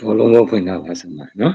ဘောလုံးဘောဖွင့်တာပါစမှာနော်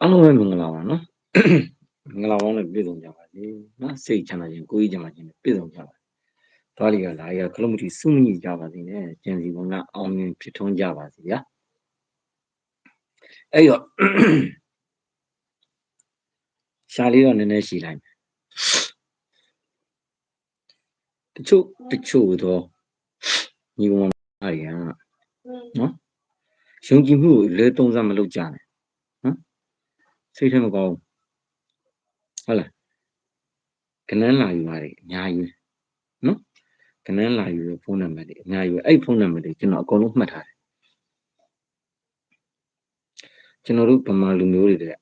အားလုံးပဲမင်္ဂလာပါနော်မင်္ဂလာပေါင်းနဲ့ပြည့်စုံကြပါစေနော်စိတ်ချမ်းသာခြင်းကိုယ်ကြီးချမ်းသာခြင်းနဲ့ပြည့်စုံကြပါစေသွားလီကလာရခလုံးမတီစုမိကြပါစေနဲ့ကျန်စီဘုံကအောင်မြင်ဖြစ်ထွန်းကြပါစေဗျာအဲ့တော့ရှားလေးတော့နည်းနည်းရှည်လိုက်မယ်တချို့တချို့တော့ညီကောင်မတွေကနော်ယုံကြည်မှုကိုလဲသုံးစားမလုပ်ကြနဲ့ စိတ်ထဲမကောင်းဟုတ်လားကနန်းလာယူပါတယ်အများကြီးနော်ကနန်းလာယူရဲ့ဖုန်းနံပါတ်တွေအများကြီးပဲအဲ့ဖုန်းနံပါတ်တွေကျွန်တော်အကုန်လုံးမှတ်ထားတယ်ကျွန်တော်တို့ဗမာလူမျိုးတွေတဲ့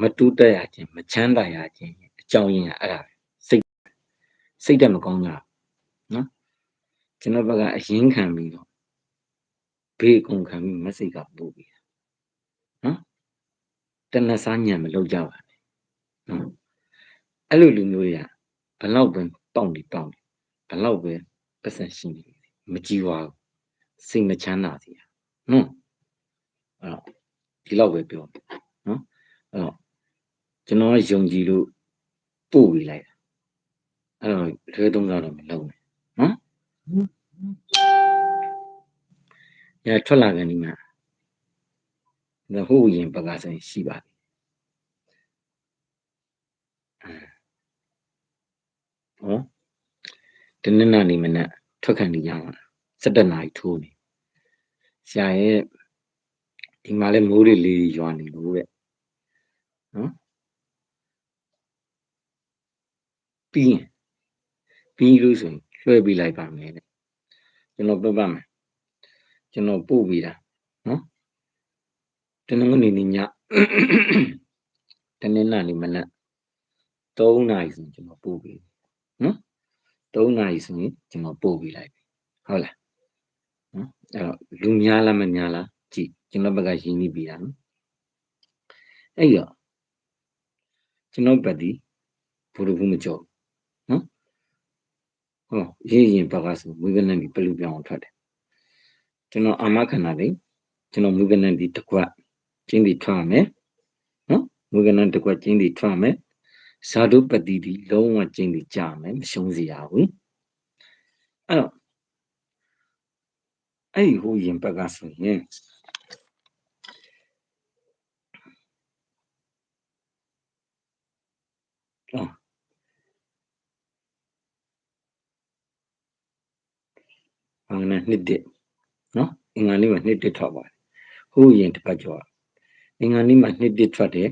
မတူးတက်ရခြင်းမချမ်းသာရခြင်းအကြောင်းရင်းကအဲ့ဒါပဲစိတ်စိတ်တက်မကောင်းကြနော်ကျွန်တော်ဘက်ကအရင်ခံပြီးတော့ဘေးအကုန်ခံပြီးမစိတ်ကပို့ပြီးနော် တနဆာညံမလုပ်ကြပါနဲ့နော်အဲ့လိုလူမျိုးတွေကဘလောက်ပဲတောင့်နေတောင့်နေဘလောက်ပဲပတ်စံရှိနေမကြည့်ပါဘူးစိတ်မချမ်းသာစေရနော်အဲ့တော့ဒီလောက်ပဲပြောမယ်နော်အဲ့တော့ကျွန်တော်ယုံကြည်လို့ပို့ပေးလိုက်တာအဲ့တော့လွဲသုံးစားတော့မလုပ်နဲ့နော်ရထွက်လာကန်ဒီမှာ ဒါဟိုရင်ပကားဆိုင်ရှိပါပြီဟောတနင်္လာနေ့မနက်ထွက်ခံနေကြမှာ17နာရီထိုးနေဆရာရဲ့ဒီမှာလဲမိုးတွေလေးတွေရွာနေလို့တဲ့နော်ပြီးရင်ပြီးလို့ဆိုရင်လွှဲပေးလိုက်ပါမယ်တဲ့ကျွန်တော်ပြတ်ပါမယ်ကျွန်တော်ပို့ပေးတာနော် တနင်္ဂနွေနေ့ညတနင်္လာနေ့မနက်3နာရီဆိုရင်ကျွန်တော်ပို့ပေးနော်3နာရီဆိုရင်ကျွန်တော်ပို့ပေးလိုက်ပြီဟုတ်လားနော်အဲ့တော့လူများလားမများလားကြည့်ကျွန်တော်ဘက်ကရင်းနှီးပြီးတာနော်အဲ့တော့ကျွန်တော်ဘက်ဒီဘုရဘူးမကြောက်နော်ဟောရေးရင်ဘက်ကဆိုဝိကနန်ဒီပလူပြောင်းထွက်တယ်ကျွန်တော်အာမခန္ဓာလေးကျွန်တော်ဝိကနန်ဒီတစ်ခွ က်ကျင်းဒီထွက်ရမယ်နော်ဝိကနန်တစ်ခွက်ကျင်းဒီထွက်ရမယ်ဇာတုပတိဒီလုံးဝကျင်းဒီကြာမယ်မရှုံးစေရဘူးအဲ့တော့အဲ့ဒီဟိုရင်ဘက်ကဆိုရင်အော်ဘာလဲနှစ်တစ်နော်အင်္ဂါနေ့မှာနှစ်တစ်ထွက်ပါတယ်ဟိုရင်တစ်ပတ်ကျော် အင်္ဂါနေ့မှာနှစ်တစ်ထွက်တယ်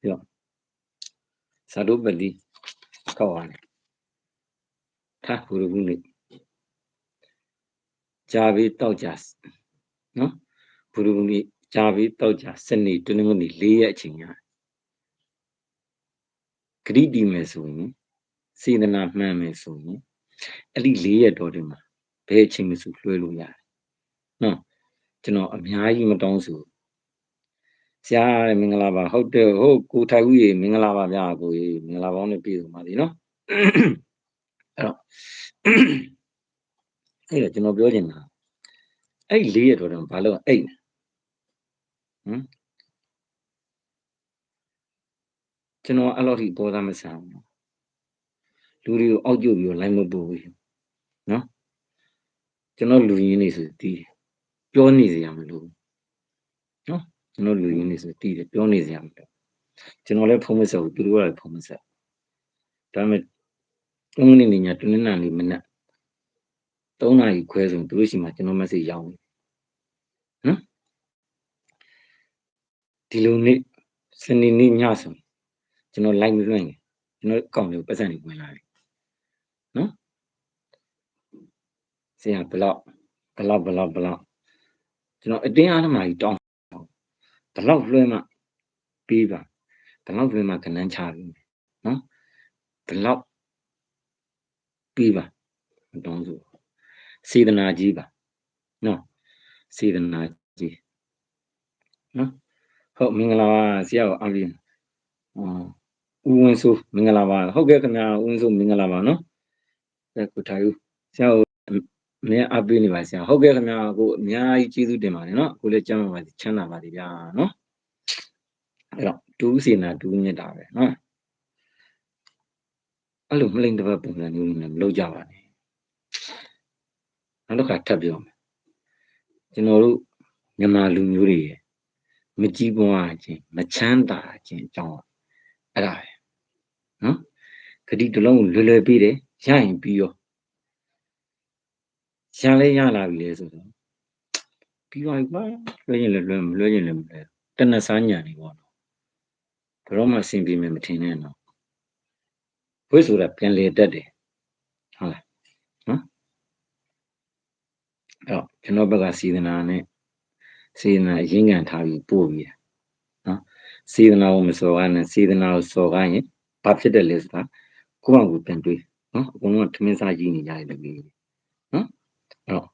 ပြီးတော့ဇာတုပတိကောက်ရတယ်ထားဘုရဘူးနေ့ကြာပြီးတောက်ကြနော်ဘုရဘူးနေ့ကြာပြီးတောက်ကြစနေတနင်္ဂနွေ၄ရက်အချိန်ညာဂရိတီမယ်ဆိုရင်စေတနာမှန်မယ်ဆိုရင်အဲ့ဒီ၄ရက်တော်တွေမှာဘယ်အချိန်မှစုလွှဲလို့ရတယ်နော် ကျွန်တော်အများကြီးမတောင်းဆိုဆရာမင်္ဂလာပါဟုတ်တယ်ဟုတ်ကိုထိုင်ဦးရေမင်္ဂလာပါဗျာကိုရေမင်္ဂလာပေါင်းနဲ့ပြည့်စုံပါစေနော်အဲ့တော့အဲ့ဒါကျွန်တော်ပြောချင်တာအဲ့၄ရက်တော်တယ်ဘာလို့အဲ့ဟမ်ကျွန်တော်အဲ့လောက်ထိပေါ်သားမဆန်ဘူးလူတွေကိုအောက်ကျုပ်ပြီးတော့လိုက်မပို့ဘူးနော်ကျွန်တော်လူရင်းနေဆိုတည် ပြောနေစရာမလိုနော်ကျွန်တော်လူရင်းနေဆိုတည်တယ်ပြောနေစရာမလိုကျွန်တော်လည်းဖုံးမဆက်ဘူးသူတို့ကလည်းဖုံးမဆက်ဒါပေမဲ့တုံးနေနေညတနင်္လာနေ့မနက်3နာရီခွဲဆိုသူတို့ရှိမှကျွန်တော် message ရောက်နေနော်ဒီလိုနေ့စနေနေ့ညဆိုကျွန်တော် live မလွှင့်ရင်ကျွန်တော်အကောင့်လေးပတ်စံနေဝင်လာတယ်နော်ဆရာဘလောက်ဘလောက်ဘလောက်ဘလောက် ကျွန်တော်အတင်းအားသမားကြီးတောင်းဘလောက်လွှဲမှပြီးပါဘလောက်လွှဲမှကနန်းချပြီးနော်ဘလောက်ပြီးပါမတောင်းဆိုစေတနာကြီးပါနော်စေတနာကြီးနော်ဟုတ်မင်္ဂလာပါဆရာကိုအားပေးအော်ဦးဝင်းစိုးမင်္ဂလာပါဟုတ်ကဲ့ခင်ဗျာဦးဝင်းစိုးမင်္ဂလာပါနော်အဲကိုထိုင်ဦးဆရာကို မင်းအားပေးနေပါဆရာဟုတ်ကဲ့ခင်ဗျာကိုအများကြီးကျေးဇူးတင်ပါတယ်နော်ကိုလည်းကျမ်းပါပါချမ်းသာပါစေဗျာနော်အဲ့တော့ဒူးစေနာဒူးမြတ်တာပဲနော်အဲ့လိုမလိမ့်တပတ်ပုံစံမျိုးနဲ့မလုပ်ကြပါနဲ့နောက်တစ်ခါထပ်ပြောမယ်ကျွန်တော်တို့မြန်မာလူမျိုးတွေရဲ့မကြီးပွားခြင်းမချမ်းသာခြင်းအကြောင်းအဲ့ဒါပဲနော်ဂတိတစ်လုံးလွယ်လွယ်ပြီးတယ်ရရင်ပြီးရော ရလဲရလာပြီလေဆိုတော့ပြီးပါကွာလွှဲရင်လည်းလွှဲမလွှဲရင်လည်းမလွှဲတနဆန်းညာနေပေါ့နော်ဘယ်တော့မှအဆင်ပြေမယ်မထင်နဲ့နော်ဘွေးဆိုတာပြန်လေတတ်တယ်ဟုတ်လားနော်အဲ့တော့ကျွန်တော်ဘက်ကစီဒနာနဲ့စေဒနာအရင်ကန်ထားပြီးပို့ပြီးနော်စေဒနာကိုမစော်ကားနဲ့စေဒနာကိုစော်ကားရင်ဘာဖြစ်တယ်လဲဆိုတာကိုယ့်ဘာကိုပြန်တွေးနော်အကုန်လုံးထမင်းစားကြည့်နေကြတယ်လေနော် အဲ့တော့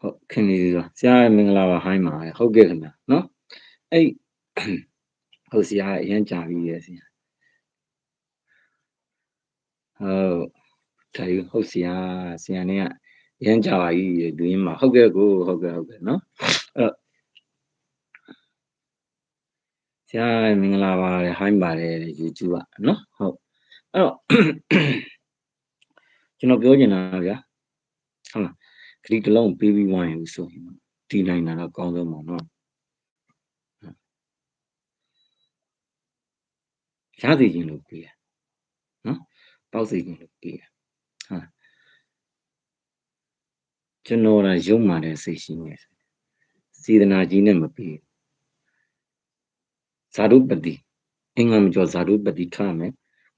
ဟုတ်ခင်ဗျာဆရာမင်္ဂလာပါဟိုင်းပါဟုတ်ကဲ့ခင်ဗျာနော်အဲ့ဟုတ်ဆရာအရင်ကြာပြီရဲ့ဆရာဟုတ်ထဒါယူဟုတ်ဆရာဆရာနဲ့ကရမ်းကြပါကြီးလူရင်းမှာဟုတ်ကဲ့ကိုဟုတ်ကဲ့ဟုတ်ကဲ့နော်အဲ့တော့ဆရာမင်္ဂလာပါတယ်ဟိုင်းပါတယ်တဲ့ YouTube อ่ะနော်ဟုတ်အဲ့တော့ကျွန်တော်ပြောချင်တာဗျာ ဟုတ်လားခရီးတစ်လုံးပေးပြီးဝိုင်းလို့ဆိုရင်ဒီနိုင်တာတော့ကောင်းဆုံးပါနော်ရသည်ချင်းလို့ပေးရနော်ပေါက်စီချင်းလို့ပေးရဟာကျွန်တော်ကရုံမာတဲ့စိတ်ရှိနေစေတနာကြီးနဲ့မပေးဇာတုပတိအင်္ဂါမကျော်ဇာတုပတိထားမယ်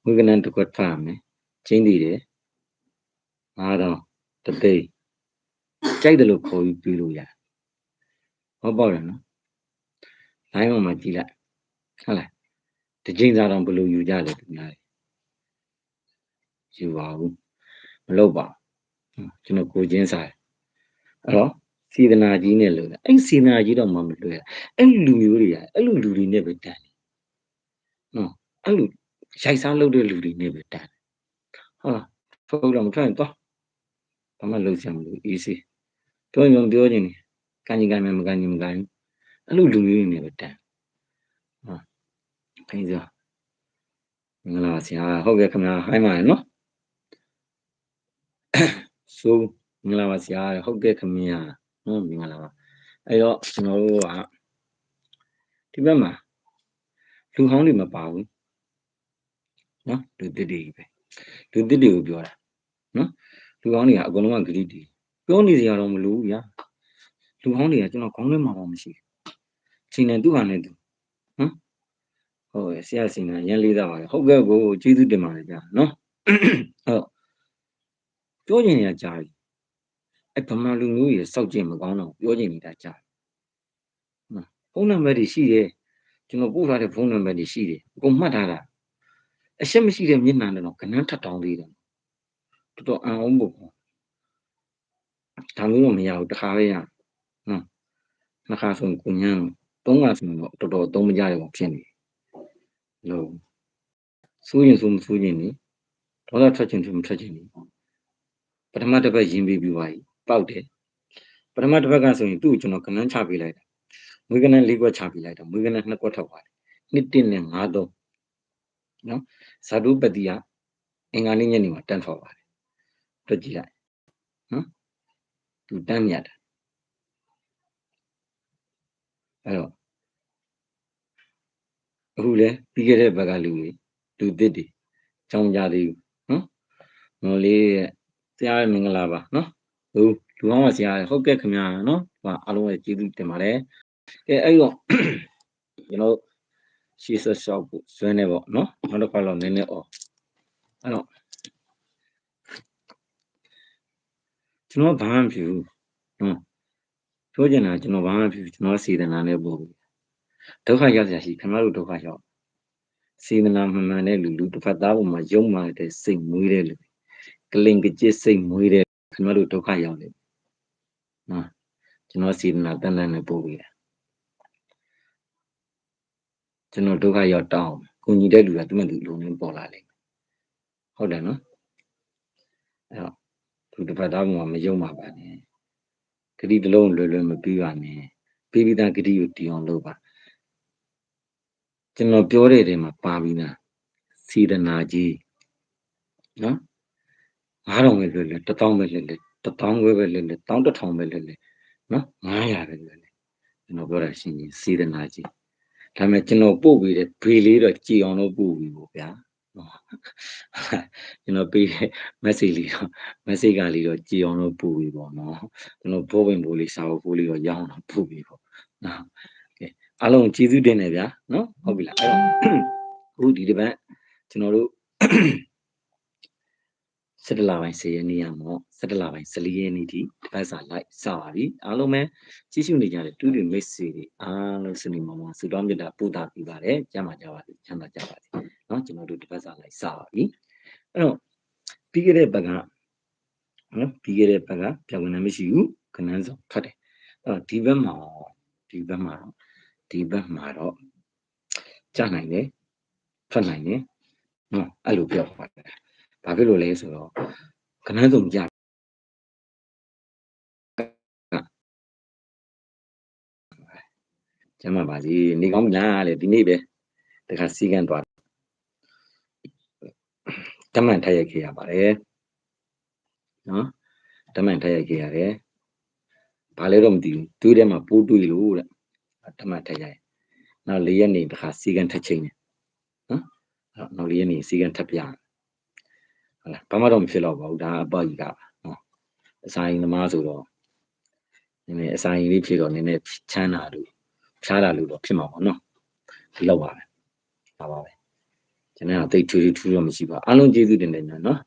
ဝိကနန်တစ်ခွက်ထားမယ်ချင်းတည်တယ်ငါတော့ တသိကြိုက်တယ်လို့ခေါ်ပြီးပြီးလို့ရဟောပေါ့တယ်နော်လိုင်းပေါ်မှာကြည့်လိုက်ဟုတ်လားတကြိမ်စားတော့ဘယ်လိုယူကြလဲသူများယူပါဘူးမလုပ်ပါဘူးကျွန်တော်ကိုချင်းစားအဲ့တော့စေတနာကြီးနဲ့လို့အဲ့စေတနာကြီးတော့မှမလွယ်အဲ့လူမျိုးတွေကအဲ့လိုလူတွေနဲ့ပဲတန်တယ်နော်အဲ့လိုရိုက်စားလုပ်တဲ့လူတွေနဲ့ပဲတန်တယ်ဟုတ်လားဖုန်းတော့မထွက်ရင်တော့ ဘာမှလုပ်စရာမလို easy ပြောရင်ပြောချင်တယ်ကန်ကြီးကန်မယ်မကန်ကြီးမကန်ဘူးအဲ့လိုလူမျိုးတွေနဲ့ပဲတန်ဟုတ်ခိုင်းစားမင်္ဂလာပါဆရာဟုတ်ကဲ့ခင်ဗျာဟိုင်းပါရနော်ဆိုမင်္ဂလာပါဆရာဟုတ်ကဲ့ခင်ဗျာနော်မင်္ဂလာပါအဲ့တော့ကျွန်တော်တို့ကဒီဘက်မှာလူဟောင်းတွေမပါဘူးနော်လူတစ်တွေပဲလူတစ်တွေကိုပြောတာနော် လူဟောင်းတွေကအကုန်လုံးကဂရိတီပြောနေစရာတော့မလိုဘူးဗျာလူဟောင်းတွေကကျွန်တော်ခေါင်းထဲမှာတော့မရှိဘူးချိန်နေသူ့ဟာနဲ့သူနော်ဟုတ်ရဲ့ဆရာစင်ကရန်လေးသားပါလေဟုတ်ကဲ့ကိုကျေးဇူးတင်ပါတယ်ဗျာနော်ဟုတ်ပြောချင်နေတာကြားပြီအဲ့ဗမာလူမျိုးကြီးစောက်ကျင်မကောင်းတော့ပြောချင်နေတာကြားနော်ဖုန်းနံပါတ်တွေရှိတယ်ကျွန်တော်ပို့ထားတဲ့ဖုန်းနံပါတ်တွေရှိတယ်အကုန်မှတ်ထားတာအရှက်မရှိတဲ့မျက်နှာနဲ့တော့ကနန်းထပ်တောင်းသေးတယ် တော်တော်အံ့ဩဖို့ဒါမျိုးတော့မရဘူးတခါလေးရနော်နှစ်ခါဆိုကိုညံသုံးခါဆိုတော့တော်တော်သုံးမကြရအောင်ဖြစ်နေလို့စိုးရင်စိုးမစိုးရင်နေဒေါသထွက်ခြင်းထွက်မထွက်ခြင်းနေပထမတစ်ပတ်ရင်ပြီးပြီးပါပြီပေါက်တယ်ပထမတစ်ပတ်ကဆိုရင်သူ့ကိုကျွန်တော်ကနန်းချပေးလိုက်တာမွေးကနန်းလေးခွက်ချပေးလိုက်တာမွေးကနန်းနှစ်ခွက်ထောက်ပါတယ်နှစ်တစ်နဲ့ငါးသုံးနော်ဇာတုပတိကအင်္ဂါနေ့ညနေမှာတန်းထွက်ပါတယ် တွေ့ကြည့်လိုက်နော်သူတန်းမြတ်တာအဲ့တော့အခုလဲပြီးခဲ့တဲ့ဘက်ကလူတွေလူသစ်တွေကြောင်းကြသေးဘူးနော်မော်လေးရဲ့ဆရာမင်္ဂလာပါနော်ဟုတ်လူအောင်ပါဆရာဟုတ်ကဲ့ခင်ဗျာနော်ဟိုအားလုံးရဲ့ကျေးဇူးတင်ပါတယ်ကဲအဲ့တော့ကျွန်တော်ရှေ့ဆက်လျှောက်ဖို့ဆွဲနေပေါ့နော်နောက်တစ်ခါတော့နည်းနည်းအော်အဲ့တော့ ကျွန်တော်ဘာမှမဖြစ်ဘူးနော်ပြောချင်တာကျွန်တော်ဘာမှမဖြစ်ဘူးကျွန်တော်စေတနာနဲ့ပို့ဘူးဒုက္ခရောက်ရရှိခင်ဗျားတို့ဒုက္ခရောက်စေတနာမှန်မှန်တဲ့လူလူတစ်ဖက်သားပေါ်မှာယုံမာတဲ့စိတ်မွေးတဲ့လူကလင်ကကြစ်စိတ်မွေးတဲ့ခင်ဗျားတို့ဒုက္ခရောက်တယ်နော်ကျွန်တော်စေတနာတန်တန်နဲ့ပို့ပြီးတယ်ကျွန်တော်ဒုက္ခရောက်တောင်းကိုညီတဲ့လူကသူ့မဲ့သူလုံနေပေါ်လာလိမ့်မယ်ဟုတ်တယ်နော်အဲ့တော့သူ တစ်ဖက်သားပေါ်မှာမယုံပါပါနဲ့ဂတိတစ်လုံးလွယ်လွယ်မပြီးပါနဲ့ပြီးပြီးသားဂတိကိုတည်အောင်လုပ်ပါကျွန်တော်ပြောတဲ့နေရာမှာပါပြီးသားစေတနာကြီးနော်9000ပဲလွယ်လွယ်1000ပဲလွယ်လွယ်1000ခွဲပဲလွယ်လွယ်1000ပဲလွယ်လွယ်နော်900ပဲလွယ်လွယ်ကျွန်တော်ပြောတာရှင်းရင်စေတနာကြီးဒါပေမဲ့ကျွန်တော်ပို့ပြီးတဲ့ဘေးလေးတော့ကြည်အောင်လို့ပို့ပြီးပေါ့ဗျာနော် ကျွန်တော်ပေးတဲ့ message လေးတော့ message ကလေးတော့ကြည်အောင်လို့ပို့ပြီးပေါ့နော်ကျွန်တော်ဘောဝင်ပို့လေးစာဖို့လေးတော့ရောင်းတော့ပို့ပြီးပေါ့နော်ကဲအားလုံးကျေးဇူးတင်တယ်ဗျာနော်ဟုတ်ပြီလားအဲ့တော့အခုဒီတစ်ပတ်ကျွန်တော်တို့ 17လပိုင်း10ရက်နေ့ရမော့17လပိုင်း14ရက်နေ့ထိတပတ်စာလိုက်စပါပြီအားလုံးပဲကြည့်ရှုနေကြတဲ့တူတူမိတ်ဆွေတွေအားလုံးစနေမောင်မောင်ဆုတောင်းမြတ်တာပို့တာပြပါတယ်ကြမ်းပါကြပါစေချမ်းသာကြပါစေเนาะကျွန်တော်တို့တပတ်စာလိုက်စပါပြီအဲ့တော့ပြီးခဲ့တဲ့ဘက်ကနော်ပြီးခဲ့တဲ့ဘက်ကပြောင်းဝင်မရှိဘူးခဏန်းစုံခတ်တယ်အဲ့တော့ဒီဘက်မှာဒီဘက်မှာဒီဘက်မှာတော့ကြာနိုင်တယ်ထွက်နိုင်တယ်နော်အဲ့လိုပြောပါတယ် ဘာဖြစ်လို့လဲဆိုတော့ခဏဆုံးကြကျမ်းပါပါစီနေကောင်းပြီလားလေဒီနေ့ပဲတခါစီကန်းသွားတမန်ထက်ရိုက်ခဲ့ရပါတယ်နော်တမန်ထက်ရိုက်ခဲ့ရတယ်ဘာလဲတော့မသိဘူးတွေးထဲမှာပိုးတွေးလို့တဲ့တမန်ထက်ရိုက်နောက်၄ရက်နေတခါစီကန်းထက်ချိန်တယ်နော်အဲ့တော့နောက်၄ရက်နေစီကန်းထက်ပြ ဟုတ်လားဘာမှတော့မဖြစ်တော့ပါဘူးဒါအပေါ့ကြီးကပါနော်အစာရင်သမားဆိုတော့နည်းနည်းအစာရင်လေးဖြစ်တော့နည်းနည်းချမ်းသာလို့ဖြားတာလို့တော့ဖြစ်မှာပေါ့နော်ဒီလောက်ပါပဲဒါပါပဲကျွန်တော်ကတိတ်ထွေးထွေးတော့မရှိပါအားလုံးကျေးဇူးတင်တယ်နော်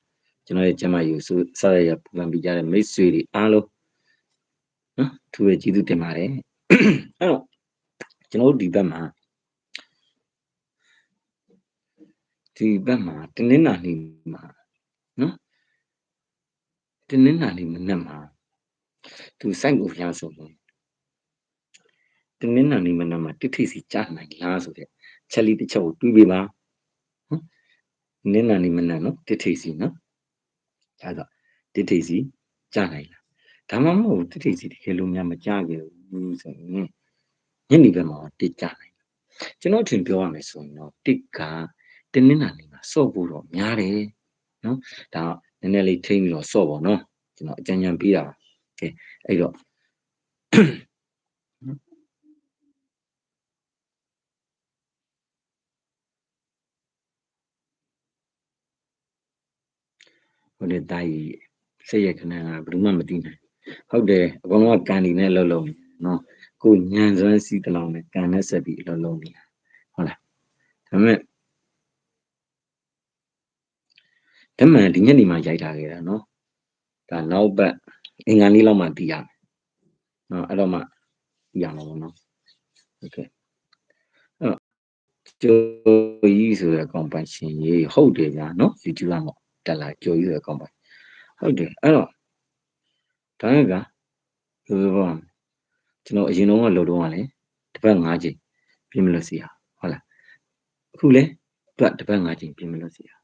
ကျွန်တော်ရဲ့ကျမယူဆိုစရရပူပန်ပြကြတဲ့မိတ်ဆွေတွေအားလုံးနော်သူရဲ့ကျေးဇူးတင်ပါတယ်အဲ့တော့ကျွန်တော်တို့ဒီဘက်မှာဒီဘက်မှာတင်းနှင်းနာနေမှာနော် တင်းနှင်းနာနေမနဲ့မှာသူစိုက်ကိုဖျားဆိုလို့တင်းနှင်းနာနေမနဲ့မှာတိထိစီကြားနိုင်လားဆိုတဲ့ချက်လေးတစ်ချက်ကိုတွေးပြပါနော်နင်းနာနေမနဲ့နော်တိထိစီနော်ဒါတော့တိထိစီကြားနိုင်လားဒါမှမဟုတ်တိထိစီတကယ်လို့များမကြားခဲ့ဘူးဆိုရင်ညနေဘက်မှာတိကြားနိုင်ကျွန်တော်ထင်ပြောရမယ်ဆိုရင်တော့တစ်ကတင်းနှင်းနာနေမှာစော့ဖို့တော့များတယ်နော်ဒါ နည်းနည်းလေးထိမ့်ပြီးတော့စော့ပါနော်ကျွန်တော်အကြံဉာဏ်ပေးတာကဲအဲ့တော့ဟိုလေတာကြီးစိတ်ရခဏကဘယ်သူမှမသိနိုင်ဟုတ်တယ်အကောင်ကကန်ဒီနဲ့လှုပ်လုံးနော်ကိုညံစွမ်းစီးတလောင်နဲ့ကန်နဲ့ဆက်ပြီးလှုပ်လုံးနေတာဟုတ်လားဒါပေမဲ့ ဓမ္မန်ဒီညနေမှရိုက်ထားခဲ့တာနော်ဒါနောက်ဘက်အင်္ဂါနေ့လောက်မှတည်ရမယ်နော်အဲ့တော့မှတည်ရမှာပေါ့နော်โอเคအဲ့တော့ကျိုးကြီးဆိုတဲ့ကောင်ပိုင်ရှင်ကြီးဟုတ်တယ်ဗျာနော် YouTube မှာတက်လာကျိုးကြီးဆိုတဲ့ကောင်ပိုင်ဟုတ်တယ်အဲ့တော့ဒါနဲ့ကဘယ်လိုပြောကျွန်တော်အရင်တော့ကလုပ်တော့ကလည်းတစ်ပတ်၅ချိန်ပြင်မလို့စီရဟုတ်လားအခုလဲတွက်တစ်ပတ်၅ချိန်ပြင်မလို့စီရနော်ဒါ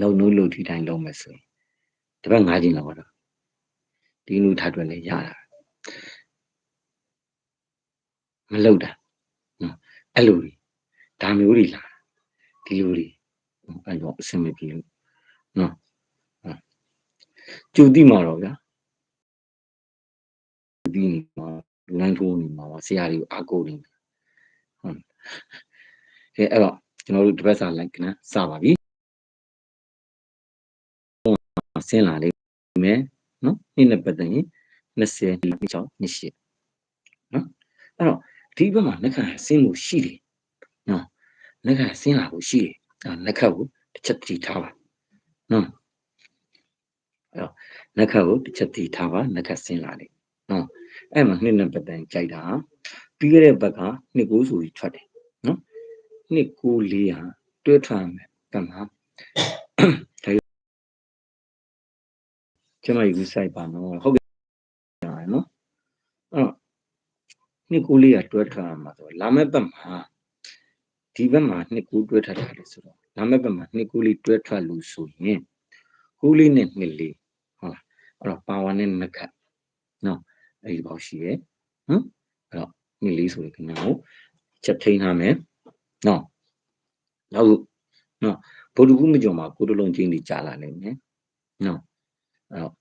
လုံနိုးလို့ဒီတိုင်းလုံးမယ်ဆိုရင်တစ်ပတ်၅ချိန်လောက်တော့ဒီလူထားတွက်လဲရတာမလုပ်တာနော်အဲ့လိုတွေဒါမျိုးတွေလာဒီလိုတွေအဲ့တော့အဆင်မပြေလို့နော်ကျူတိမှာတော့ဗျာဒီနေမှာလမ်းထိုးနေမှာပါဆရာတွေကိုအားကိုးနေတယ်ဟုတ်ကဲအဲ့တော့ကျွန်တော်တို့တပတ်စာလိုက်ကနစပါပြီ ဆင်းလာလိမ့်မယ်နော်နေ့နဲ့ပတ်သက်ရင်20နှစ်ချောင်းနှစ်ရှိနော်အဲ့တော့ဒီဘက်မှာလက်ခံဆင်းလို့ရှိတယ်နော်လက်ခံဆင်းလာဖို့ရှိတယ်အဲ့လက်ခတ်ကိုတစ်ချက်တည်ထားပါနော်အဲ့တော့လက်ခတ်ကိုတစ်ချက်တည်ထားပါလက်ခတ်ဆင်းလာလိမ့်နော်အဲ့မှာနှစ်နဲ့ပတ်သက်ကြိုက်တာပြီးခဲ့တဲ့ဘက်ကနှစ်ကိုဆိုပြီးထွက်တယ်နော်နှစ်ကိုလေးဟာတွဲထွက်မယ်ကမှဒါ ကျမယူဆိုင်ပါနော်ဟုတ်ကဲ့နော်အဲ့နှစ်ကိုလေးကတွဲထွက်မှာဆိုလာမယ့်ဘက်မှာဒီဘက်မှာနှစ်ကိုတွဲထွက်တာလေဆိုတော့လာမယ့်ဘက်မှာနှစ်ကိုလေးတွဲထွက်လို့ဆိုရင်ကိုလေးနဲ့နှစ်လေးဟုတ်လားအဲ့တော့ပါဝါနဲ့နက်ခတ်နော်အဲ့ဒီပေါ့ရှိတယ်နော်အဲ့တော့နှစ်လေးဆိုတဲ့ခဏကိုချက်ထိန်းထားမယ်နော်နောက်နော်ဗုဒ္ဓဘူးမကြော်မှာကိုတလုံးချင်းတွေကြာလာနိုင်မယ်နော် အဲ့တော့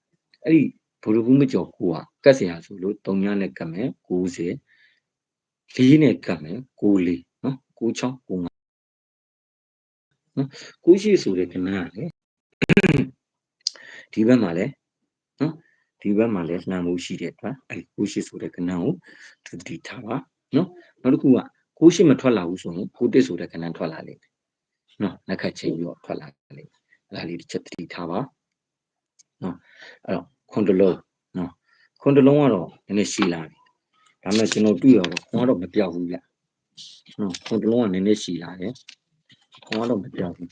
အဲ့ဒီဗုဒ္ဓဘူးမကြော်ကိုကကတ်စရာဆိုလို့3ညနဲ့ကတ်မယ်90လေးနဲ့ကတ်မယ်94နော်96 95နော်ကိုရှိဆိုတဲ့ခဏကလေဒီဘက်မှာလဲနော်ဒီဘက်မှာလဲလှမ်းမှုရှိတဲ့အတွက်အဲကိုရှိဆိုတဲ့ကဏ္ဍကိုသူတည်ထားပါနော်နောက်တစ်ခုကကိုရှိမထွက်လာဘူးဆိုရင်ကိုတစ်ဆိုတဲ့ကဏ္ဍထွက်လာလိမ့်မယ်နော်လက်ခတ်ချိန်ပြီးတော့ထွက်လာလိမ့်မယ်အဲ့ဒါလေးတစ်ချက်တည်ထားပါ နော်အဲ့တော့ခွန်တလုံးနော်ခွန်တလုံးကတော့နည်းနည်းရှိလာပြီဒါပေမဲ့ကျွန်တော်တွေ့ရတော့ခွန်ကတော့မပြောက်ဘူးဗျနော်ခွန်တလုံးကနည်းနည်းရှိလာတယ်ခွန်ကတော့မပြောက်ဘူး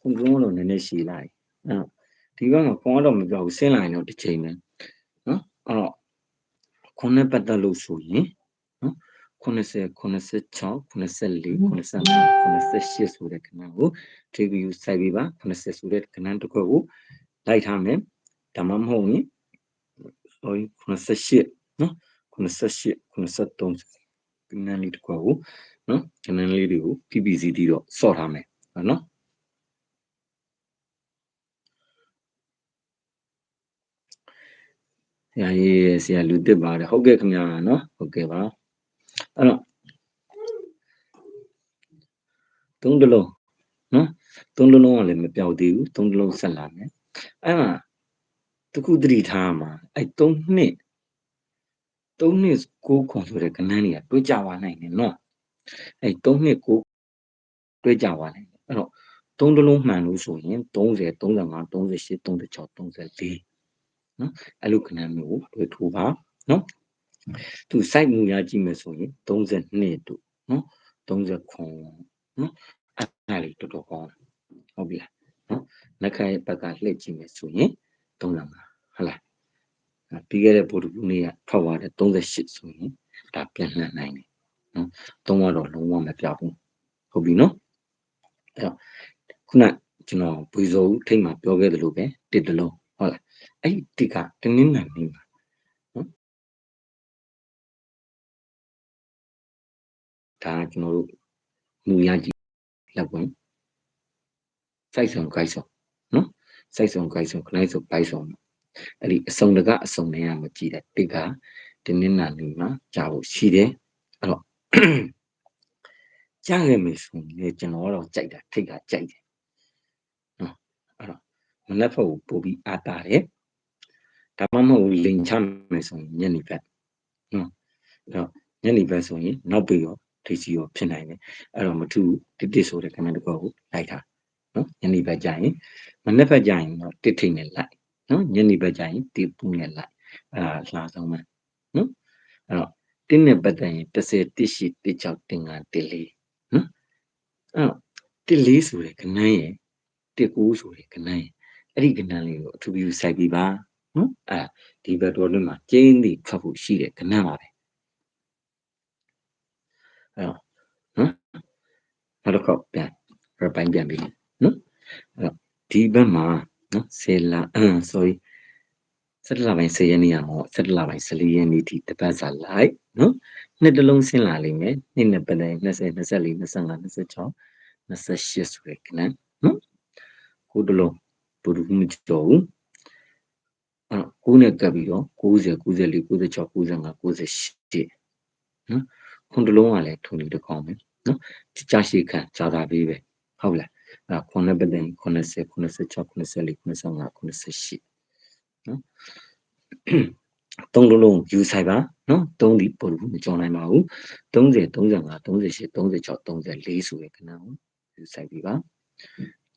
ခွန်တလုံးကတော့နည်းနည်းရှိလာတယ်အဲ့ဒီဘက်မှာခွန်ကတော့မပြောက်ဘူးဆင်းလာရင်တော့တစ်ချိန်ပဲနော်အဲ့တော့ခွန်နဲ့ပတ်သက်လို့ဆိုရင် နော်80 86 94 95 98ဆိုတဲ့ခဏကို TBU စိုက်ပြီးပါ80ဆိုတဲ့ခဏတစ်ခုကိုလိုက်ထားမယ်ဒါမှမဟုတ်ရင် sorry 88နော်88 83ခဏလေးတစ်ခုကိုနော်ခဏလေးတွေကို PPC တီးတော့စော့ထားမယ်နော်ဆရာကြီးဆရာလူတစ်ပါတယ်ဟုတ်ကဲ့ခင်ဗျာနော်ဟုတ်ကဲ့ပါ အဲ့တော့သုံးတလုံးနော်သုံးတလုံးကလည်းမပြောက်သေးဘူးသုံးတလုံးဆက်လာမယ်အဲ့မှာတခုတတိထားမှာအဲ့သုံးနှစ်သုံးနှစ်ကိုခွန်ဆိုတဲ့ကဏ္ဍတွေကတွဲကြပါနိုင်တယ်နော်အဲ့သုံးနှစ်ကိုတွဲကြပါနိုင်တယ်အဲ့တော့သုံးတလုံးမှန်လို့ဆိုရင်30 35 38 36 34နော်အဲ့လိုခဏမျိုးကိုတွေ့ထိုးပါနော် သူ site မူရကြည့်မယ်ဆိုရင်32တို့နော်30ခွန်နော်အဲ့ဒါလေးတော်တော်ကောင်းဟုတ်ပြီလားနော်လက်ခိုင်ဘက်ကလှည့်ကြည့်မယ်ဆိုရင်35ဟုတ်လားပြီးခဲ့တဲ့ဗိုလ်တူနေ့ကထွက်သွားတဲ့38ဆိုရင်ဒါပြန်လှန်နိုင်တယ်နော်သုံးကတော့လုံးဝမပြောက်ဘူးဟုတ်ပြီနော်အဲ့တော့ခုနကျွန်တော်ဘွေစောဦးထိတ်မှာပြောခဲ့သလိုပဲတစ်တလုံးဟုတ်လားအဲ့ဒီတစ်ကတင်းနှင်းနိုင်နေမှာ ဒါကျွန်တော်တို့မူရကြည့်လက်ဝင်စိုက်ဆောင်ကြိုက်ဆောင်နော်စိုက်ဆောင်ကြိုက်ဆောင်ခလိုက်ဆောင်ပိုက်ဆောင်အဲ့ဒီအစုံတကအစုံနဲ့မကြည့်တဲ့တစ်ကတင်းနှင်းနိုင်နေမှာကြာဖို့ရှိတယ်အဲ့တော့ကြားခဲ့မယ်ဆိုရင်ကျွန်တော်တော့ကြိုက်တာထိတ်ကကြိုက်တယ်နော်အဲ့တော့မနက်ဖက်ကိုပို့ပြီးအားတာတယ်ဒါမှမဟုတ်လိန်ချမယ်ဆိုရင်ညနေဘက်နော်အဲ့တော့ညနေဘက်ဆိုရင်နောက်ပြီး ရောထိစီရောဖြစ်နိုင်တယ်အဲ့တော့မထူးတစ်တစ်ဆိုတဲ့ comment တစ်ခုကိုလိုက်တာနော်ညနေဘက်ကျရင်မနက်ဘက်ကျရင်တော့တစ်ထိတ်နဲ့လိုက်နော်ညနေဘက်ကျရင်တစ်ပူနဲ့လိုက်အဲ့ဒါလှဆုံးမယ်နော်အဲ့တော့တင်းနဲ့ပတ်သက်ရင်30တိရှိတိ6တင်5တိ4နော်အဲ့တော့တိ4ဆိုတဲ့ကဏ္ဍရဲ့တိ9ဆိုတဲ့ကဏ္ဍရဲ့အဲ့ဒီကဏ္ဍလေးကိုအထူးပြုစိုက်ပြီးပါနော်အဲ့ဒီဘက်တော်လေးမှာကျင်းသည်ထွက်ဖို့ရှိတဲ့ကဏ္ဍပါပဲ အဲ့တော့နော်နောက်တစ်ခေါက်ပြန်ရပိုင်းပြန်ပြီးနော်အဲ့တော့ဒီဘက်မှာနော်ဆယ်လာအမ် sorry 17လပိုင်း10ရက်နေ့ရမှာ17လပိုင်း14ရက်နေ့ထိတပတ်စာလိုက်နော်နှစ်တလုံးဆင်းလာလိမ့်မယ်နှစ်နှစ်ပတ်တိုင်း20 24 25 26 28ဆိုရယ်ခဏနော်ကိုတလုံးဘူရူမကျော်ဘူးအဲ့ကိုနဲ့ကပ်ပြီးတော့90 94 96 95 98နော် ခွန်တလုံးကလည်းထုံနေတကောင်းပဲနော်ကြာရှိခံဂျာတာပေးပဲဟုတ်လားအဲ့ခွန်နဲ့ပတ်သက်80 86 94 95 98နော်သုံးလုံးလုံးယူဆိုင်ပါနော်သုံးဒီပို့လို့မကြောနိုင်ပါဘူး30 35 38 36 34ဆိုတဲ့ခဏကိုယူဆိုင်ပြီပါ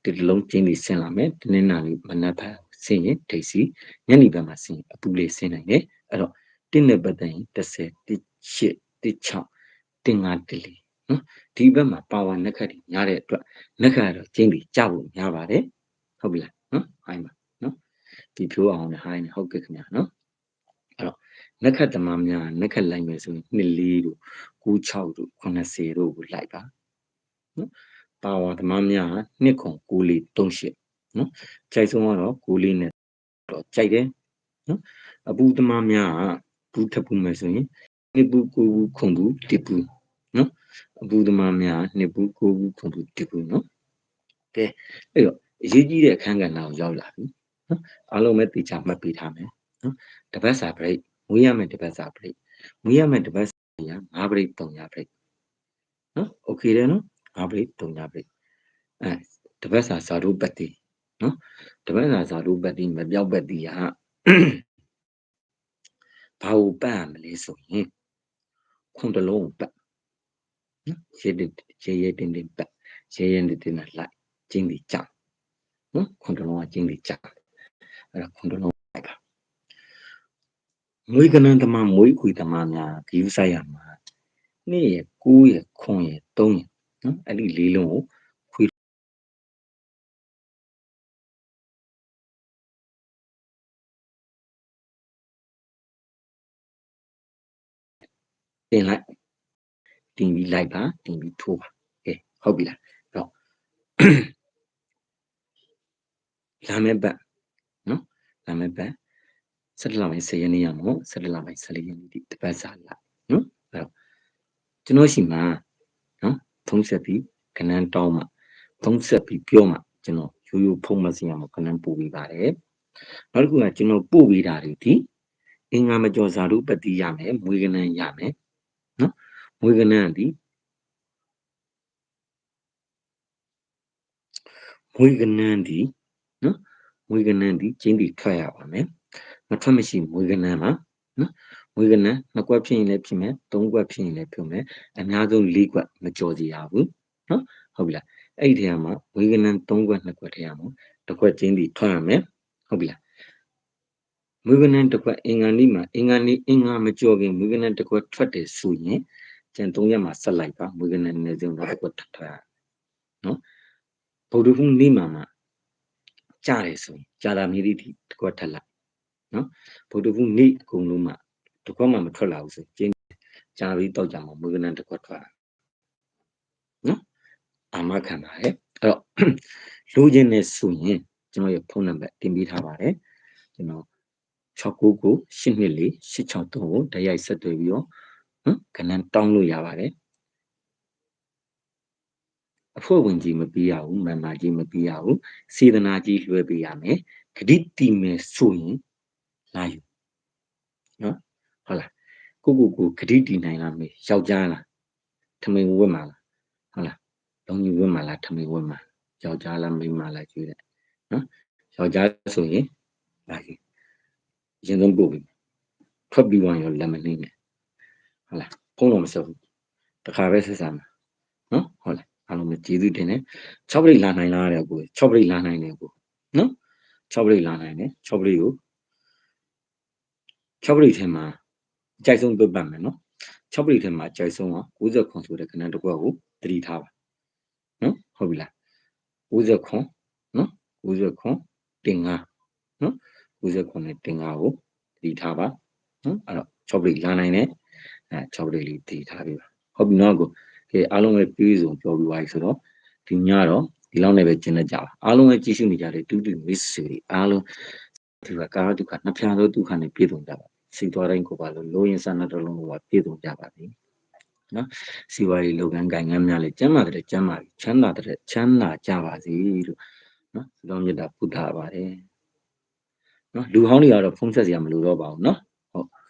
ဒီလုံးချင်းပြီးဆင်းလာမယ်ဒီနေ့နာလေးမနက်ဖက်ဆင်းရင်ဒိတ်စီညနေဘက်မှာဆင်းအပူလေးဆင်းနိုင်တယ်အဲ့တော့တင်းနဲ့ပတ်သက်ရင်30 18 16 တင်5တလီနော်ဒီဘက်မှာပါဝါနက်ခတ်တွေများတဲ့အတွက်နက်ခတ်ကတော့ကျင်းပြီးကြဖို့များပါတယ်ဟုတ်ပြီလားနော်ဟိုင်းပါနော်ဒီဖြိုးအောင်နဲ့ဟိုင်းနဲ့ဟုတ်ကဲ့ခင်ဗျာနော်အဲ့တော့နက်ခတ်သမားများနက်ခတ်လိုက်မယ်ဆိုရင်2 4တို့96တို့80တို့ကိုလိုက်ပါနော်ပါဝါသမားများ2ခွန်9 4 38နော်ကြိုက်ဆုံးကတော့9 4နဲ့တော့ကြိုက်တယ်နော်အပူသမားများကဘူးထပ်ပူမယ်ဆိုရင် နှစ်ဘူးကိုဘူးခွန်ဘူးတစ်ဘူးနော်အပူသမားများနှစ်ဘူးကိုဘူးခွန်ဘူးတစ်ဘူးနော်ကဲအဲ့တော့အရေးကြီးတဲ့အခန်းကဏ္ဍကိုရောက်လာပြီနော်အားလုံးပဲတေချာမှတ်ပေးထားမယ်နော်တပတ်စာ break မွေးရမယ်တပတ်စာ break မွေးရမယ်တပတ်စာရ5 break 3ည break နော်โอเคတယ်နော်5 break 3ည break အဲတပတ်စာစာတို့ပတ်တီနော်တပတ်စာစာတို့ပတ်တီမပြောက်ပတ်တီကဘာကိုပတ်ရမလဲဆိုရင် ခွန်တလုံးပတ်နော်ရေတရေရေတင်တင်ပတ်ရေရေတင်တင်လိုက်ကျင်းပြီးကြောက်နော်ခွန်တလုံးကကျင်းပြီးကြောက်အဲ့ဒါခွန်တလုံးလိုက်ပါမွေးကနန်းသမားမွေးခွေသမားများဂယူဆိုင်ရမှာနေ့ရ9ရခွန်ရ3ရနော်အဲ့ဒီလေးလုံးကို တင်လိုက်တင်ပြီးလိုက်ပါတင်ပြီးထိုးပါကဲဟုတ်ပြီလားတော့လာမယ့်ဘက်နော်လာမယ့်ဘက်17လပိုင်း10ရက်နေ့ရမို့17လပိုင်း14ရက်နေ့ဒီတစ်ပတ်စာလာနော်အဲ့တော့ကျွန်တော်ရှိမှာနော်ထုံးဆက်ပြီးခဏန်းတောင်းမှထုံးဆက်ပြီးပြောမှကျွန်တော်ရိုးရိုးဖုံးမစင်ရမှာခဏန်းပို့ပေးပါတယ်နောက်တစ်ခုကကျွန်တော်ပို့ပေးတာတွေဒီအင်္ဂါမကျော်စာတို့ပတိရမယ်မွေးကနန်းရမယ် နော်မွေးကနန်းဒီမွေးကနန်းဒီနော်မွေးကနန်းဒီကျင်းဒီထွက်ရပါမယ်မထွက်မရှိမွေးကနန်းမှာနော်မွေးကနန်းနှစ်ကွက်ဖြစ်ရင်လည်းဖြစ်မယ်သုံးကွက်ဖြစ်ရင်လည်းဖြစ်မယ်အများဆုံးလေးကွက်မကျော်စီရဘူးနော်ဟုတ်ပြီလားအဲ့ဒီထဲမှာမွေးကနန်းသုံးကွက်နှစ်ကွက်ထဲမှာတစ်ကွက်ကျင်းဒီထွက်ရမယ်ဟုတ်ပြီလားမွေးကနန်းတစ်ကွက်အင်္ဂါနေ့မှာအင်္ဂါနေ့အင်္ဂါမကျော်ခင်မွေးကနန်းတစ်ကွက်ထွက်တယ်ဆိုရင် ကျန်၃ရက်မှာဆက်လိုက်ပါမွေးကနန်းနည်းစုံတော့တစ်ကွက်ထွက်ထွက်ရနော်ဗုဒ္ဓဟူးနေ့မှာမှကြားတယ်ဆိုရင်ကြာတာမြေတိတစ်ကွက်ထက်လိုက်နော်ဗုဒ္ဓဟူးနေ့အကုန်လုံးမှတစ်ခွက်မှမထွက်လာဘူးဆိုကျင်းကြာပြီးတောက်ကြမှာမွေးကနန်းတစ်ခွက်ထွက်နော်အာမခံပါတယ်အဲ့တော့လိုချင်နေဆိုရင်ကျွန်တော်ရဲ့ဖုန်းနံပါတ်တင်ပေးထားပါတယ်ကျွန်တော်699 824 863ကိုတရိုက်ဆက်သွယ်ပြီးတော့ နော်ကနန်းတောင်းလို့ရပါတယ်အဖွဲ့ဝင်ကြီးမပြီးရဘူးမန်မာကြီးမပြီးရဘူးစေတနာကြီးလွှဲပေးရမယ်ဂတိတီမယ်ဆိုရင်လာယူနော်ဟုတ်လားကိုကိုကိုဂတိတီနိုင်လားမေယောက်ျားလားထမင်ဝတ်မှာလားဟုတ်လားလုံးကြီးဝတ်မှာလားထမင်ဝတ်မှာယောက်ျားလားမိန်းမလားကြွေးတယ်နော်ယောက်ျားဆိုရင်လာယူအရင်ဆုံးပို့ပြီထွက်ပြီးဝင်ရောလက်မနှင်းနဲ့ ဟုတ်လားဖုံးတော့မဆက်ဘူးတခါပဲဆက်ဆံမှာနော်ဟုတ်လားအားလုံးပဲကျေးဇူးတင်တယ်6ပရိလာနိုင်လားတဲ့ကို6ပရိလာနိုင်တယ်ကိုနော်6ပရိလာနိုင်တယ်6ပရိကို6ပရိထဲမှာအကြိုက်ဆုံးပြတ်ပတ်မယ်နော်6ပရိထဲမှာအကြိုက်ဆုံးက60ခွန်ဆိုတဲ့ခဏတစ်ခွက်ကိုတတိထားပါနော်ဟုတ်ပြီလား60ခွန်နော်60ခွန်တင်5နော်60ခွန်နဲ့တင်5ကိုတတိထားပါနော်အဲ့တော့6ပရိလာနိုင်တယ် အဲ6ပရိလေးတတိထားပြီပါဟုတ်ပြီနော်ကိုကဲအားလုံးပဲပြေးစုံပြောပြီးသွားပြီဆိုတော့ဒီညတော့ဒီလောက်နဲ့ပဲကျင်းနေကြပါအားလုံးပဲကြည့်ရှုနေကြတဲ့တူတူမစ်ဆွေတွေအားလုံးဒီကကာဒုက္ခနှစ်ဖြာသောဒုက္ခနဲ့ပြည့်စုံကြပါစိတ်သွားတိုင်းကိုပါလို့လိုရင်စနတလုံးကပြည့်စုံကြပါပြီနော်စီဝါရီလုပ်ငန်းကိုင်ငန်းများလည်းကျမ်းမာတဲ့ကျမ်းမာချမ်းသာတဲ့ချမ်းသာကြပါစေလို့နော်သုတော်မြတ်တာပုဒ်ထားပါတယ်နော်လူဟောင်းတွေကတော့ဖုန်းဆက်စရာမလိုတော့ပါဘူးနော်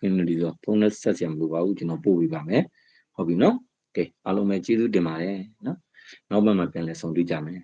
ဟုတ်ခင်းနေဒီဆိုဖုန်းနဲ့ဆက်စရာမလိုပါဘူးကျွန်တော်ပို့ပေးပါမယ်ဟုတ်ပြီနော်ကဲအားလုံးပဲကျေးဇူးတင်ပါတယ်နော်နောက်မှမှပြန်လည်ဆုံတွေ့ကြမယ်